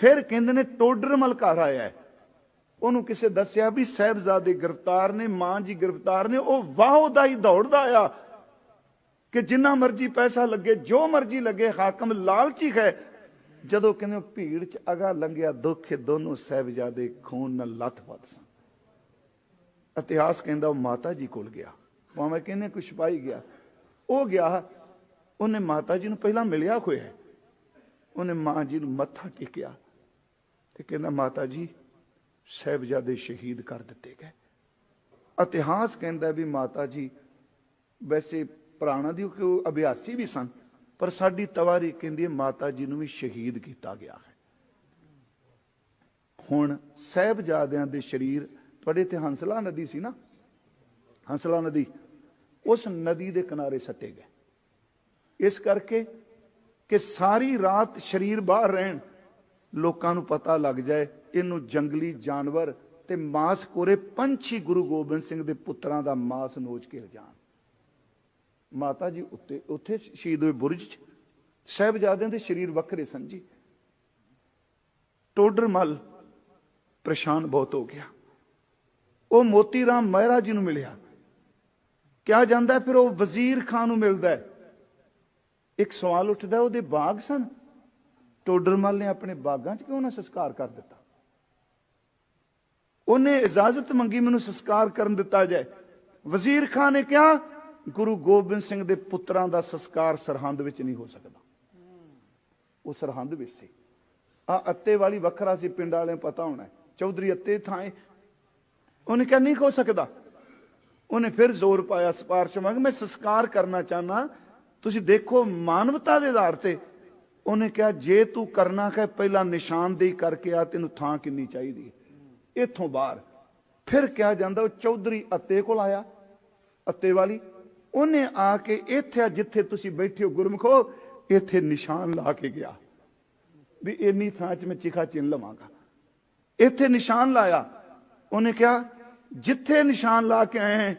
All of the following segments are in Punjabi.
ਫਿਰ ਕਹਿੰਦੇ ਨੇ ਟੋਡਰ ਮਲਕਾਰ ਆਇਆ ਉਹਨੂੰ ਕਿਸੇ ਦੱਸਿਆ ਵੀ ਸਾਹਿਬਜ਼ਾਦੇ ਗ੍ਰਿਫਤਾਰ ਨੇ, ਮਾਂ ਜੀ ਗ੍ਰਿਫਤਾਰ ਨੇ, ਉਹ ਵਾਹ ਦਾ ਹੀ ਦੌੜਦਾ ਆਇਆ ਕਿ ਜਿੰਨਾ ਮਰਜ਼ੀ ਪੈਸਾ ਲੱਗੇ, ਜੋ ਮਰਜ਼ੀ ਲੱਗੇ, ਹਾਕਮ ਲਾਲਚੀ ਹੈ। ਜਦੋਂ ਕਹਿੰਦੇ ਉਹ ਭੀੜ ਚ ਅਗਾ ਲੰਘਿਆ, ਦੁੱਖ ਦੋਨੋਂ ਸਾਹਿਬਜ਼ਾਦੇ ਖੂਨ ਨਾਲ ਲੱਥ-ਪੱਥ ਸਨ। ਇਤਿਹਾਸ ਕਹਿੰਦਾ ਉਹ ਮਾਤਾ ਜੀ ਕੋਲ ਗਿਆ। ਭਾਵੇਂ ਕਹਿੰਦੇ ਕੁਛ ਪਾਈ ਗਿਆ। ਉਹ ਗਿਆ, ਉਹਨੇ ਮਾਤਾ ਜੀ ਨੂੰ ਪਹਿਲਾਂ ਮਿਲਿਆ ਹੋਇਆ ਹੈ। ਉਹਨੇ ਮਾਂ ਜੀ ਨੂੰ ਮੱਥਾ ਟੇਕਿਆ। ਤੇ ਕਹਿੰਦਾ, ਮਾਤਾ ਜੀ, ਸਾਹਿਬਜ਼ਾਦੇ ਸ਼ਹੀਦ ਕਰ ਦਿੱਤੇ ਗਏ। ਇਤਿਹਾਸ ਕਹਿੰਦਾ ਵੀ ਮਾਤਾ ਜੀ, ਵੈਸੇ ਪੁਰਾਣਾ ਦੀ ਕਿ ਅਭਿਆਸੀ ਵੀ ਸਨ, ਪਰ ਸਾਡੀ ਤਵਾਰੀ ਕਹਿੰਦੀ ਹੈ ਮਾਤਾ ਜੀ ਨੂੰ ਵੀ ਸ਼ਹੀਦ ਕੀਤਾ ਗਿਆ ਹੈ। ਹੁਣ ਸਾਹਿਬਜ਼ਾਦਿਆਂ ਦੇ ਸ਼ਰੀਰ, ਤੁਹਾਡੇ ਤੇ ਹੰਸਲਾ ਨਦੀ ਸੀ ਨਾ? ਹੰਸਲਾ ਨਦੀ, ਉਸ ਨਦੀ ਦੇ ਕਿਨਾਰੇ ਸੱਟੇ ਗਏ। ਇਸ ਕਰਕੇ ਕਿ ਸਾਰੀ ਰਾਤ ਸ਼ਰੀਰ ਬਾਹਰ ਰਹਿਣ ਲੋਕਾਂ ਨੂੰ ਪਤਾ ਲੱਗ ਜਾਏ, ਇਹਨੂੰ ਜੰਗਲੀ ਜਾਨਵਰ ਤੇ ਮਾਸ ਕੋਰੇ ਪੰਛੀ ਗੁਰੂ ਗੋਬਿੰਦ ਸਿੰਘ ਦੇ ਪੁੱਤਰਾਂ ਦਾ ਮਾਸ ਨੋਚ ਕੇ ਜਾਣ ਮਾਤਾ ਜੀ ਉੱਤੇ, ਉੱਥੇ ਸ਼ਹੀਦ ਹੋਏ ਬੁਰਜ ਚ। ਸਾਹਿਬਜ਼ਾਦਿਆਂ ਦੇ ਸ਼ਰੀਰ ਵੱਖਰੇ ਸਨ ਜੀ। ਟੋਡਰਮਲ ਪਰੇਸ਼ਾਨ ਬਹੁਤ ਹੋ ਗਿਆ। ਉਹ ਮੋਤੀ ਰਾਮ ਮਹਿਰਾ ਜੀ ਨੂੰ ਮਿਲਿਆ। ਕਿਹਾ ਜਾਂਦਾ ਫਿਰ ਉਹ ਵਜ਼ੀਰ ਖਾਨ ਨੂੰ ਮਿਲਦਾ ਹੈ। ਇੱਕ ਸਵਾਲ ਉੱਠਦਾ ਉਹਦੇ ਬਾਗ ਸਨ? ਟੋਡਰਮਲ ਨੇ ਆਪਣੇ ਬਾਗਾਂ 'ਚ ਕਿਉਂ ਨਾ ਸੰਸਕਾਰ ਕਰ ਦਿੱਤਾ? ਉਹਨੇ ਇਜਾਜ਼ਤ ਮੰਗੀ, ਮੈਨੂੰ ਸੰਸਕਾਰ ਕਰਨ ਦਿੱਤਾ ਜਾਏ। ਵਜ਼ੀਰ ਖਾਨ ਨੇ ਕਿਹਾ, ਗੁਰੂ ਗੋਬਿੰਦ ਸਿੰਘ ਦੇ ਪੁੱਤਰਾਂ ਦਾ ਸੰਸਕਾਰ ਸਰਹੰਦ ਵਿੱਚ ਨਹੀਂ ਹੋ ਸਕਦਾ। ਉਹ ਸਰਹੰਦ ਵਿੱਚ ਸੀ। ਆ ਅੱਤੇ ਵਾਲੀ ਵੱਖਰਾ ਸੀ, ਪਿੰਡ ਵਾਲਿਆਂ ਪਤਾ ਹੋਣਾ ਚੌਧਰੀ ਅੱਤੇ ਥਾਂ ਹੈ। ਉਹਨੇ ਕਿਹਾ, ਨਹੀਂ ਹੋ ਸਕਦਾ। ਉਹਨੇ ਫਿਰ ਜ਼ੋਰ ਪਾਇਆ ਸਪਾਰਸ਼ ਮੰਗ, ਮੈਂ ਸੰਸਕਾਰ ਕਰਨਾ ਚਾਹਨਾ ਤੁਸੀਂ ਦੇਖੋ, ਮਾਨਵਤਾ ਦੇ ਆਧਾਰ ਤੇ ਉਹਨੇ ਕਿਹਾ, ਜੇ ਤੂੰ ਕਰਨਾ ਹੈ, ਪਹਿਲਾਂ ਨਿਸ਼ਾਨਦੇਹੀ ਕਰਕੇ ਆ, ਤੈਨੂੰ ਥਾਂ ਕਿੰਨੀ ਚਾਹੀਦੀ ਹੈ। ਇੱਥੋਂ ਬਾਹਰ। ਫਿਰ ਕਿਹਾ ਜਾਂਦਾ, ਉਹ ਚੌਧਰੀ ਅੱਤੇ ਕੋਲ ਆਇਆ, ਅੱਤੇ ਵਾਲੀ। ਉਹਨੇ ਆ ਕੇ ਇੱਥੇ ਆ, ਜਿੱਥੇ ਤੁਸੀਂ ਬੈਠੇ ਹੋ ਗੁਰਮਖੋ, ਇੱਥੇ ਨਿਸ਼ਾਨ ਲਾ ਕੇ ਗਿਆ। ਵੀ ਇੰਨੀ ਥਾਂ 'ਚ ਮੈਂ ਚਿਖਾ ਚਿੰਨ ਲਵਾਂਗਾ। ਇੱਥੇ ਨਿਸ਼ਾਨ ਲਾਇਆ। ਉਹਨੇ ਕਿਹਾ, ਜਿੱਥੇ ਨਿਸ਼ਾਨ ਲਾ ਕੇ ਆਏ,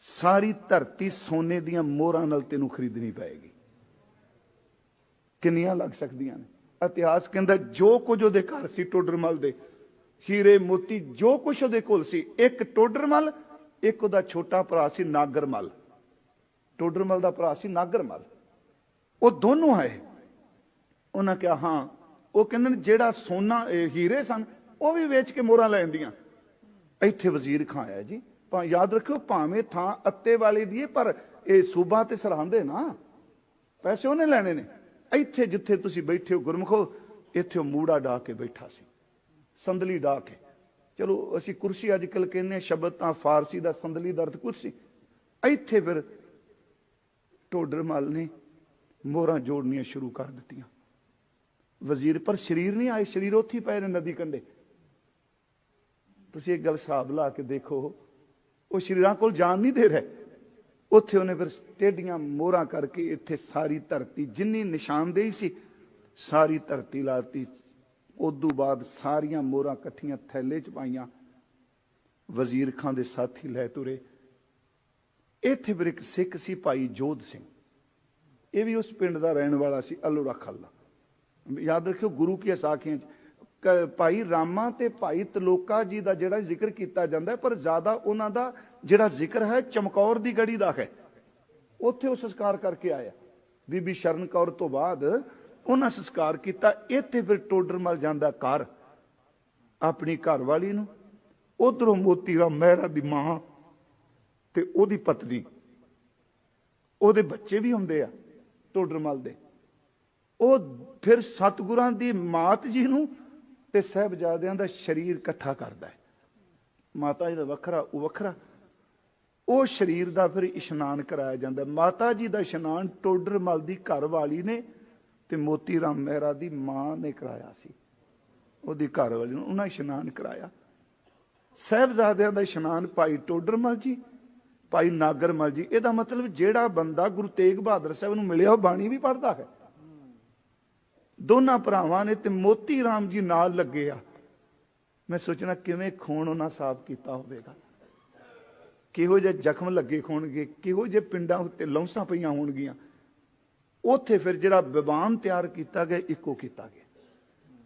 ਸਾਰੀ ਧਰਤੀ ਸੋਨੇ ਦੀਆਂ ਮੋਹਰਾਂ ਨਾਲ ਤੈਨੂੰ ਖਰੀਦਣੀ ਪਏਗੀ। ਕਿੰਨੀਆਂ ਲੱਗ ਸਕਦੀਆਂ ਨੇ? ਇਤਿਹਾਸ ਕਹਿੰਦਾ ਜੋ ਕੁਝ ਉਹਦੇ ਘਰ ਸੀ ਟੋਡਰਮਲ ਦੇ, ਹੀਰੇ ਮੋਤੀ ਜੋ ਕੁਝ ਉਹਦੇ ਕੋਲ ਸੀ, ਇੱਕ ਟੋਡਰਮਲ, ਇੱਕ ਉਹਦਾ ਛੋਟਾ ਭਰਾ ਸੀ ਨਾਗਰਮਲ। ਟੋਡਰਮਲ ਦਾ ਭਰਾ ਸੀ ਨਾਗਰਮਲ। ਉਹ ਦੋਨੋਂ ਆਏ। ਉਹਨਾਂ ਕਿਹਾ, ਹਾਂ। ਉਹ ਕਹਿੰਦੇ ਨੇ, ਜਿਹੜਾ ਸੋਨਾ, ਇਹ ਹੀਰੇ ਸਨ, ਉਹ ਵੀ ਵੇਚ ਕੇ ਮੋਹਰਾਂ ਲੈਂਦੀਆਂ ਇੱਥੇ ਵਜ਼ੀਰ ਖਾਂ ਆਇਆ ਜੀ। ਪਾ ਯਾਦ ਰੱਖਿਓ, ਭਾਵੇਂ ਥਾਂ ਅੱਤੇ ਵਾਲੇ ਦੀ ਹੈ ਪਰ ਇਹ ਸੂਬਾ ਤੇ ਸਰਹੰਦੇ ਨਾ। ਪੈਸੇ ਉਹਨੇ ਲੈਣੇ ਨੇ। ਇੱਥੇ ਜਿੱਥੇ ਤੁਸੀਂ ਬੈਠੇ ਹੋ ਗੁਰਮਖੋ, ਇੱਥੇ ਉਹ ਮੂੜਾ ਡਾ ਕੇ ਬੈਠਾ ਸੀ। ਸੰਦਲੀ ਡਾ ਕੇ। ਚਲੋ ਅਸੀਂ ਕੁਰਸੀ ਅੱਜ ਕੱਲ ਕਹਿੰਦੇ ਸ਼ਬਦ ਤਾਂ ਫਾਰਸੀ ਦਾ ਸੰਦਲੀ ਦਾ ਅਰਥ ਕੁਰਸੀ। ਇੱਥੇ ਫਿਰ ਟੋਡਰਮਲ ਨੇ ਮੋਹਰਾਂ ਜੋੜਨੀਆਂ ਸ਼ੁਰੂ ਕਰ ਦਿੱਤੀਆਂ। ਵਜ਼ੀਰ ਪਰ ਸ਼ਰੀਰ ਨਹੀਂ ਆਏ, ਸ਼ਰੀਰ ਉੱਥੇ ਪਏ ਨੇ ਨਦੀ ਕੰਢੇ। ਤੁਸੀਂ ਇੱਕ ਗੱਲ ਹਿਸਾਬ ਲਾ ਕੇ ਦੇਖੋ, ਉਹ ਸ਼ਰੀਰਾਂ ਕੋਲ ਜਾਣ ਨਹੀਂ ਦੇ ਰਿਹਾ। ਉੱਥੇ ਉਹਨੇ ਫਿਰ ਟੇਡੀਆਂ ਮੋਹਰਾਂ ਕਰਕੇ ਇੱਥੇ ਸਾਰੀ ਧਰਤੀ ਜਿੰਨੀ ਨਿਸ਼ਾਨਦੇਹੀ ਸੀ, ਸਾਰੀ ਧਰਤੀ ਲਾਤੀ। ਉਦੋਂ ਬਾਅਦ ਸਾਰੀਆਂ ਮੋਹਰਾਂ ਇਕੱਠੀਆਂ ਥੈਲੇ 'ਚ ਪਾਈਆਂ। ਵਜ਼ੀਰ ਖਾਂ ਦੇ ਸਾਥੀ ਲੈ ਤੁਰੇ। ਇੱਥੇ ਫਿਰ ਇੱਕ ਸਿੱਖ ਸੀ ਭਾਈ ਜੋਧ ਸਿੰਘ। ਇਹ ਵੀ ਉਸ ਪਿੰਡ ਦਾ ਰਹਿਣ ਵਾਲਾ ਸੀ, ਅਲੋਰਾ ਖੱਲਾ। ਯਾਦ ਰੱਖਿਓ ਗੁਰੂ ਕੀ ਸਾਖੀਆਂ 'ਚ ਭਾਈ ਰਾਮਾ ਤੇ ਭਾਈ ਤਲੋਕਾ ਜੀ ਦਾ ਜਿਹੜਾ ਜ਼ਿਕਰ ਕੀਤਾ ਜਾਂਦਾ ਪਰ ਜ਼ਿਆਦਾ ਉਹਨਾਂ ਦਾ ਜਿਹੜਾ ਜ਼ਿਕਰ ਹੈ ਚਮਕੌਰ ਦੀ ਗੜੀ ਦਾ ਹੈ। ਉੱਥੇ ਉਹ ਸੰਸਕਾਰ ਕਰਕੇ ਆਇਆ। ਬੀਬੀ ਸ਼ਰਨ ਕੌਰ ਤੋਂ ਬਾਅਦ ਉਹਨਾਂ ਸੰਸਕਾਰ ਕੀਤਾ। ਇੱਥੇ ਫਿਰ ਟੋਡਰਮਲ ਜਾਂਦਾ ਘਰ ਆਪਣੀ ਘਰ ਵਾਲੀ ਨੂੰ। ਉਧਰੋਂ ਮੋਤੀ ਰਾਮ ਮਹਿਰਾ ਦੀ ਮਾਂ ਤੇ ਉਹਦੀ ਪਤਨੀ। ਉਹਦੇ ਬੱਚੇ ਵੀ ਹੁੰਦੇ ਆ ਟੋਡਰਮਲ ਦੇ। ਉਹ ਫਿਰ ਸਤਿਗੁਰਾਂ ਦੀ ਮਾਤ ਜੀ ਨੂੰ ਤੇ ਸਹਿਬਜ਼ਾਦਿਆਂ ਦਾ ਸ਼ਰੀਰ ਇਕੱਠਾ ਕਰਦਾ ਹੈ। ਮਾਤਾ ਜੀ ਦਾ ਵੱਖਰਾ, ਉਹ ਵੱਖਰਾ। ਉਹ ਸ਼ਰੀਰ ਦਾ ਫਿਰ ਇਸ਼ਨਾਨ ਕਰਾਇਆ ਜਾਂਦਾ। ਮਾਤਾ ਜੀ ਦਾ ਇਸ਼ਨਾਨ ਟੋਡਰਮਲ ਦੀ ਘਰ ਵਾਲੀ ਨੇ ਤੇ ਮੋਤੀ ਰਾਮ ਮਹਿਰਾ ਦੀ ਮਾਂ ਨੇ ਕਰਾਇਆ ਸੀ। ਉਹਦੀ ਘਰ ਵਾਲੀ ਨੂੰ ਉਹਨਾਂ ਇਸ਼ਨਾਨ ਕਰਾਇਆ। ਸਹਿਬਜ਼ਾਦਿਆਂ ਦਾ ਇਸ਼ਨਾਨ ਭਾਈ ਟੋਡਰਮਲ ਜੀ, ਭਾਈ ਨਾਗਰਮਲ ਜੀ, ਇਹਦਾ ਮਤਲਬ ਜਿਹੜਾ ਬੰਦਾ ਗੁਰੂ ਤੇਗ ਬਹਾਦਰ ਸਾਹਿਬ ਨੂੰ ਮਿਲਿਆ ਉਹ ਬਾਣੀ ਵੀ ਪੜ੍ਹਦਾ ਹੈ। ਦੋਨਾਂ ਭਰਾਵਾਂ ਨੇ ਤੇ ਮੋਤੀ ਰਾਮ ਜੀ ਨਾਲ ਲੱਗੇ ਆ। ਮੈਂ ਸੋਚਣਾ ਕਿਵੇਂ ਖੂਨ ਉਹਨਾਂ ਸਾਫ਼ ਕੀਤਾ ਹੋਵੇਗਾ। ਕਿਹੋ ਜਿਹੇ ਜ਼ਖਮ ਲੱਗੇ ਹੋਣਗੇ, ਕਿਹੋ ਜਿਹੇ ਪਿੰਡਾਂ ਉੱਤੇ ਲੌਂਸਾਂ ਪਈਆਂ ਹੋਣਗੀਆਂ, ਉੱਥੇ ਫਿਰ ਜਿਹੜਾ ਵਿਵਾਨ ਤਿਆਰ ਕੀਤਾ ਗਿਆ, ਇੱਕੋ ਕੀਤਾ ਗਿਆ।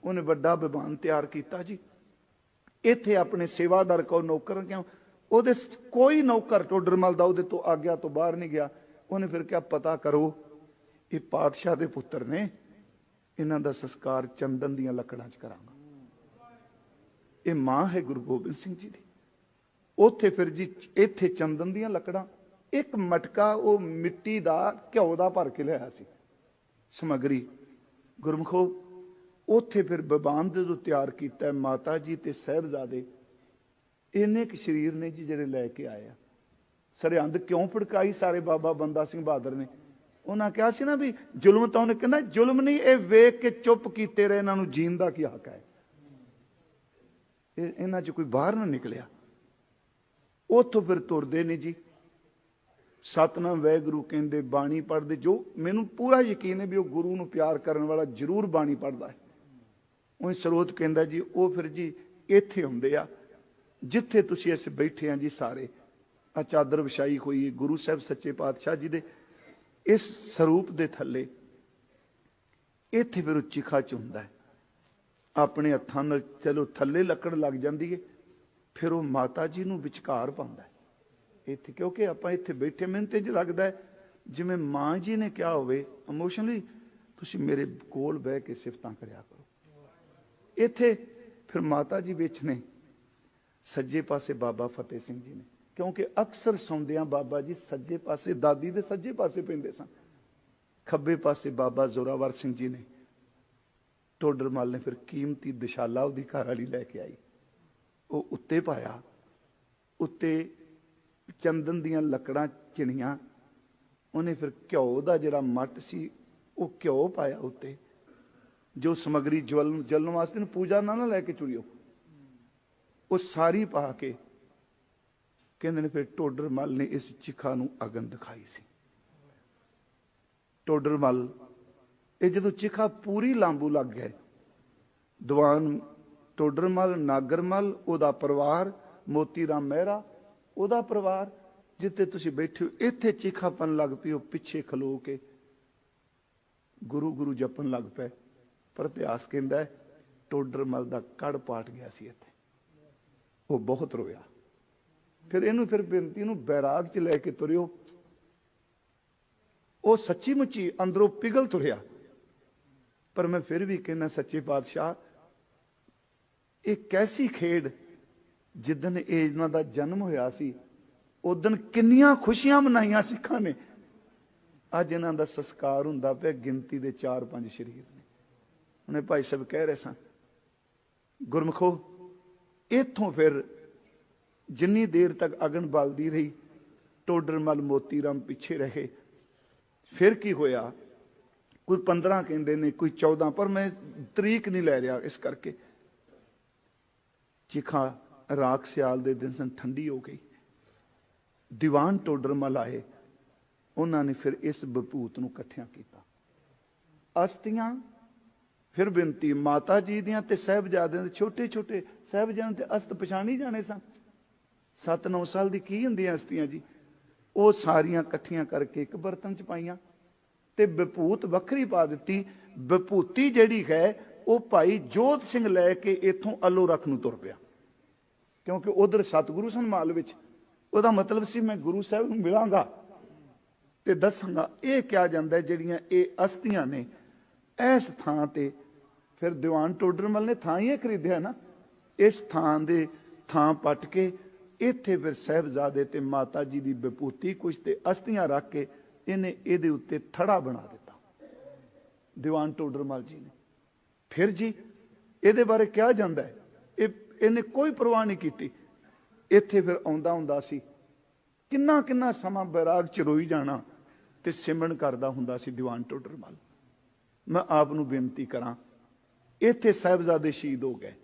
ਉਹਨੇ ਵੱਡਾ ਵਿਵਾਨ ਤਿਆਰ ਕੀਤਾ ਜੀ। ਇੱਥੇ ਆਪਣੇ ਸੇਵਾਦਾਰ ਕੋ ਨੌਕਰ ਕਿਉਂ? ਉਹਦੇ ਕੋਈ ਨੌਕਰ ਟੋਡਰਮਲ ਦਾ ਉਹਦੇ ਤੋਂ ਆਗਿਆ ਤੋਂ ਬਾਹਰ ਨਹੀਂ ਗਿਆ। ਉਹਨੇ ਫਿਰ ਕਿਹਾ, ਪਤਾ ਕਰੋ, ਇਹ ਪਾਤਸ਼ਾਹ ਦੇ ਪੁੱਤਰ ਨੇ। ਇਹਨਾਂ ਦਾ ਸੰਸਕਾਰ ਚੰਦਨ ਦੀਆਂ ਲੱਕੜਾਂ 'ਚ ਕਰਾਂਗਾ ਇਹ ਮਾਂ ਹੈ ਗੁਰੂ ਗੋਬਿੰਦ ਸਿੰਘ ਜੀ ਦੀ। ਉੱਥੇ ਫਿਰ ਜੀ ਇੱਥੇ ਚੰਦਨ ਦੀਆਂ ਲੱਕੜਾਂ, ਇੱਕ ਮਟਕਾ ਉਹ ਮਿੱਟੀ ਦਾ ਘਿਓ ਦਾ ਭਰ ਕੇ ਲਿਆਇਆ ਸੀ। ਸਮਗਰੀ, ਗੁਰਮਖੋ, ਉੱਥੇ ਫਿਰ ਬਬਾਨ ਦੇ ਤੋਂ ਤਿਆਰ ਕੀਤਾ ਮਾਤਾ ਜੀ ਤੇ ਸਹਿਬਜ਼ਾਦੇ, ਇੰਨੇ ਕੁ ਸ਼ਰੀਰ ਨੇ ਜੀ ਜਿਹੜੇ ਲੈ ਕੇ ਆਏ ਆ। ਸਰਹੰਦ ਕਿਉਂ ਫੜਕਾਈ ਸਾਰੇ ਬਾਬਾ ਬੰਦਾ ਸਿੰਘ ਬਹਾਦਰ ਨੇ? ਉਹਨਾਂ ਕਿਹਾ ਸੀ ਨਾ ਵੀ ਜ਼ੁਲਮ ਤਾਂ ਉਹਨੇ ਕਹਿੰਦਾ, ਜ਼ੁਲਮ ਨਹੀਂ, ਇਹ ਵੇਖ ਕੇ ਚੁੱਪ ਕੀਤੇ ਰਹੇ, ਇਹਨਾਂ ਨੂੰ ਜੀਣ ਦਾ ਕੀ ਹੱਕ ਹੈ? ਇਹ, ਇਹਨਾਂ 'ਚ ਕੋਈ ਬਾਹਰ ਨਾ ਨਿਕਲਿਆ। ਉੱਥੋਂ ਫਿਰ ਤੁਰਦੇ ਨੇ ਜੀ। ਸਤਨਾਮ ਵੈਗੁਰੂ ਕਹਿੰਦੇ, ਬਾਣੀ ਪੜ੍ਹਦੇ, ਜੋ ਮੈਨੂੰ ਪੂਰਾ ਯਕੀਨ ਹੈ ਵੀ ਉਹ ਗੁਰੂ ਨੂੰ ਪਿਆਰ ਕਰਨ ਵਾਲਾ ਜ਼ਰੂਰ ਬਾਣੀ ਪੜ੍ਹਦਾ ਹੈ। ਉਹ ਸਰੋਤ ਕਹਿੰਦਾ ਜੀ, ਉਹ ਫਿਰ ਜੀ ਇੱਥੇ ਹੁੰਦੇ ਆ, ਜਿੱਥੇ ਤੁਸੀਂ ਅਸੀਂ ਬੈਠੇ ਆ ਜੀ ਸਾਰੇ। ਆ ਚਾਦਰ ਵਿਛਾਈ ਹੋਈ ਹੈ ਗੁਰੂ ਸਾਹਿਬ ਸੱਚੇ ਪਾਤਸ਼ਾਹ ਜੀ ਦੇ, ਇਸ ਸਰੂਪ ਦੇ ਥੱਲੇ। ਇੱਥੇ ਫਿਰ ਉਹ ਚਿਖਾ ਚ ਹੁੰਦਾ ਹੈ। ਆਪਣੇ ਹੱਥਾਂ ਨਾਲ ਚਲੋ ਥੱਲੇ ਲੱਕੜ ਲੱਗ ਜਾਂਦੀ ਹੈ। ਫਿਰ ਉਹ ਮਾਤਾ ਜੀ ਨੂੰ ਵਿਚਕਾਰ ਪਾਉਂਦਾ ਇੱਥੇ ਕਿਉਂਕਿ ਆਪਾਂ ਇੱਥੇ ਬੈਠੇ ਮੈਨੂੰ ਤੇ ਜਿਹਾ ਲੱਗਦਾ ਜਿਵੇਂ ਮਾਂ ਜੀ ਨੇ ਕਿਹਾ ਹੋਵੇ ਇਮੋਸ਼ਨਲੀ ਤੁਸੀਂ ਮੇਰੇ ਕੋਲ ਬਹਿ ਕੇ ਸਿਫਤਾਂ ਕਰਿਆ ਕਰੋ। ਇੱਥੇ ਫਿਰ ਮਾਤਾ ਜੀ ਵਿੱਚ ਨੇ, ਸੱਜੇ ਪਾਸੇ ਬਾਬਾ ਫਤਿਹ ਸਿੰਘ ਜੀ ਨੇ। ਕਿਉਂਕਿ ਅਕਸਰ ਸੌਂਦਿਆਂ ਬਾਬਾ ਜੀ ਸੱਜੇ ਪਾਸੇ, ਦਾਦੀ ਦੇ ਸੱਜੇ ਪਾਸੇ ਪੈਂਦੇ ਸਨ। ਖੱਬੇ ਪਾਸੇ ਬਾਬਾ ਜ਼ੋਰਾਵਰ ਸਿੰਘ ਜੀ ਨੇ। ਟੋਡਰਮਲ ਨੇ ਫਿਰ ਕੀਮਤੀ ਦਿਸ਼ਾਲਾ ਉਹਦੀ ਘਰ ਵਾਲੀ ਲੈ ਕੇ ਆਈ। ਉਹ ਉੱਤੇ ਪਾਇਆ, ਉੱਤੇ ਚੰਦਨ ਦੀਆਂ ਲੱਕੜਾਂ ਚਿਣੀਆਂ, ਉਹਨੇ ਫਿਰ ਘਿਓ ਦਾ ਜਿਹੜਾ ਮੱਟ ਸੀ, ਉਹ ਘਿਓ ਪਾਇਆ ਉੱਤੇ, ਜੋ ਸਮਗਰੀ ਜਵਲ ਜਲਨ ਵਾਸਤੇ ਨੂੰ ਪੂਜਾ ਨਾ ਨਾ ਲੈ ਕੇ ਚੁੜਿਓ ਉਹ ਸਾਰੀ ਪਾ ਕੇ ਕਹਿੰਦੇ ਨੇ ਫਿਰ ਟੋਡਰ ਮਲ ਨੇ ਇਸ ਚਿਖਾ ਨੂੰ ਅਗਨ ਦਿਖਾਈ ਸੀ। ਟੋਡਰ ਮਲ, ਇਹ ਜਦੋਂ ਚਿਖਾ ਪੂਰੀ ਲਾਂਬੂ ਲੱਗ ਗਿਆ ਦੀਵਾਨ ਟੋਡਰਮਲ, ਨਾਗਰਮਲ, ਉਹਦਾ ਪਰਿਵਾਰ, ਮੋਤੀ ਰਾਮ ਮਹਿਰਾ, ਉਹਦਾ ਪਰਿਵਾਰ, ਜਿੱਥੇ ਤੁਸੀਂ ਬੈਠੇ ਹੋ, ਇੱਥੇ ਚਿਖਾਪਨ ਲੱਗ ਪਈ, ਉਹ ਪਿੱਛੇ ਖਲੋ ਕੇ ਗੁਰੂ ਗੁਰੂ ਜਪਣ ਲੱਗ ਪਏ। ਪਰ ਇਤਿਹਾਸ ਕਹਿੰਦਾ ਟੋਡਰਮਲ ਦਾ ਕੜ ਪਾਟ ਗਿਆ ਸੀ ਇੱਥੇ। ਉਹ ਬਹੁਤ ਰੋਇਆ। ਫਿਰ ਇਹਨੂੰ ਫਿਰ ਬੇਨਤੀ ਨੂੰ ਬੈਰਾਗ ਚ ਲੈ ਕੇ ਤੁਰਿਓ। ਉਹ ਸੱਚੀ ਮੁੱਚੀ ਅੰਦਰੋਂ ਪਿਘਲ ਤੁਰਿਆ। ਪਰ ਮੈਂ ਫਿਰ ਵੀ ਕਹਿੰਦਾ, ਸੱਚੇ ਪਾਤਸ਼ਾਹ ਇਹ ਕੈਸੀ ਖੇਡ ਜਿੱਦਨ ਇਹ ਇਹਨਾਂ ਦਾ ਜਨਮ ਹੋਇਆ ਸੀ ਉਦੋਂ ਕਿੰਨੀਆਂ ਖੁਸ਼ੀਆਂ ਮਨਾਈਆਂ ਸਿੱਖਾਂ ਨੇ। ਅੱਜ ਇਹਨਾਂ ਦਾ ਸੰਸਕਾਰ ਹੁੰਦਾ ਪਿਆ ਗਿਣਤੀ ਦੇ 4-5 ਸ਼ਰੀਰ ਨੇ। ਉਹਨੇ ਭਾਈ ਸਾਹਿਬ ਕਹਿ ਰਹੇ ਸਨ, ਗੁਰਮਖੋ, ਇੱਥੋਂ ਫਿਰ ਜਿੰਨੀ ਦੇਰ ਤੱਕ ਅਗਨ ਬਲਦੀ ਰਹੀ ਟੋਡਰਮਲ ਮੋਤੀਰਾਮ ਪਿੱਛੇ ਰਹੇ। ਫਿਰ ਕੀ ਹੋਇਆ? ਕੋਈ 15 ਕਹਿੰਦੇ ਨੇ, ਕੋਈ 14 ਪਰ ਮੈਂ ਤਰੀਕ ਨਹੀਂ ਲੈ ਰਿਹਾ ਇਸ ਕਰਕੇ। ਚਿਖਾ ਰਾਖ ਸਿਆਲ ਦੇ ਦਿਨ ਸਨ, ਠੰਡੀ ਹੋ ਗਈ। ਦੀਵਾਨ ਟੋਡਰ ਟੋਡਰਮਲ ਆਏ। ਉਹਨਾਂ ਨੇ ਫਿਰ ਇਸ ਬਪੂਤ ਨੂੰ ਇਕੱਠਿਆਂ ਕੀਤਾ। ਅਸਤੀਆਂ ਫਿਰ ਬੇਨਤੀ, ਮਾਤਾ ਜੀ ਦੀਆਂ ਤੇ ਸਹਿਬਜ਼ਾਦਿਆਂ ਦੇ ਛੋਟੇ ਛੋਟੇ ਸਹਿਬਜ਼ਾਦਿਆਂ ਤੇ ਅਸਤ ਪਛਾਣੀ ਜਾਣੇ ਸਨ। 7-9 ਸਾਲ ਦੀ ਕੀ ਹੁੰਦੀਆਂ ਅਸਤੀਆਂ ਜੀ? ਉਹ ਸਾਰੀਆਂ ਇਕੱਠੀਆਂ ਕਰਕੇ ਇੱਕ ਬਰਤਨ ਚ ਪਾਈਆਂ ਤੇ ਵਿਭੂਤ ਵੱਖਰੀ ਪਾ ਦਿੱਤੀ। ਵਿਭੂਤੀ ਜਿਹੜੀ ਹੈ ਉਹ ਭਾਈ ਜੋਤ ਸਿੰਘ ਲੈ ਕੇ ਇੱਥੋਂ ਅੱਲੋ ਰੱਖ ਨੂੰ ਤੁਰ ਪਿਆ। ਕਿਉਂਕਿ ਉਧਰ ਸਤਿਗੁਰੂ ਸਨ ਮਾਲ ਵਿੱਚ ਉਹਦਾ ਮਤਲਬ ਸੀ, ਮੈਂ ਗੁਰੂ ਸਾਹਿਬ ਨੂੰ ਮਿਲਾਂਗਾ ਤੇ ਦੱਸਾਂਗਾ। ਇਹ ਕਿਹਾ ਜਾਂਦਾ ਜਿਹੜੀਆਂ ਇਹ ਅਸਤੀਆਂ ਨੇ, ਇਸ ਥਾਂ ਤੇ ਫਿਰ ਦੀਵਾਨ ਟੋਡਰਮਲ ਨੇ ਥਾਂ ਹੀ ਇਹ ਖਰੀਦਿਆ ਨਾ। ਇਸ ਥਾਂ ਦੇ ਥਾਂ ਪੱਟ ਕੇ ਇੱਥੇ ਫਿਰ ਸਹਿਬਜ਼ਾਦੇ ਤੇ ਮਾਤਾ ਜੀ ਦੀ ਵਿਭੂਤੀ ਕੁਛ ਤੇ ਅਸਤੀਆਂ ਰੱਖ ਕੇ ਇਹਨੇ ਇਹਦੇ ਉੱਤੇ ਥੜਾ ਬਣਾ ਦਿੱਤਾ। ਦੀਵਾਨ ਟੋਡਰਮਲ ਜੀ ਨੇ। ਫਿਰ ਜੀ, ਇਹਦੇ ਬਾਰੇ ਕਿਹਾ ਜਾਂਦਾ ਹੈ, ਇਹ, ਇਹਨੇ ਕੋਈ ਪਰਵਾਹ ਨਹੀਂ ਕੀਤੀ। ਇੱਥੇ ਫਿਰ ਆਉਂਦਾ ਹੁੰਦਾ ਸੀ, ਕਿੰਨਾ ਕਿੰਨਾ ਸਮਾਂ ਬੈਰਾਗ ਚ ਰੋਈ ਜਾਣਾ ਤੇ ਸਿਮਰਨ ਕਰਦਾ ਹੁੰਦਾ ਸੀ ਦੀਵਾਨ ਟੋਡਰਮਲ ਮੈਂ ਆਪ ਨੂੰ ਬੇਨਤੀ ਕਰਾਂ, ਇੱਥੇ ਸਾਹਿਬਜ਼ਾਦੇ ਸ਼ਹੀਦ ਹੋ ਗਏ।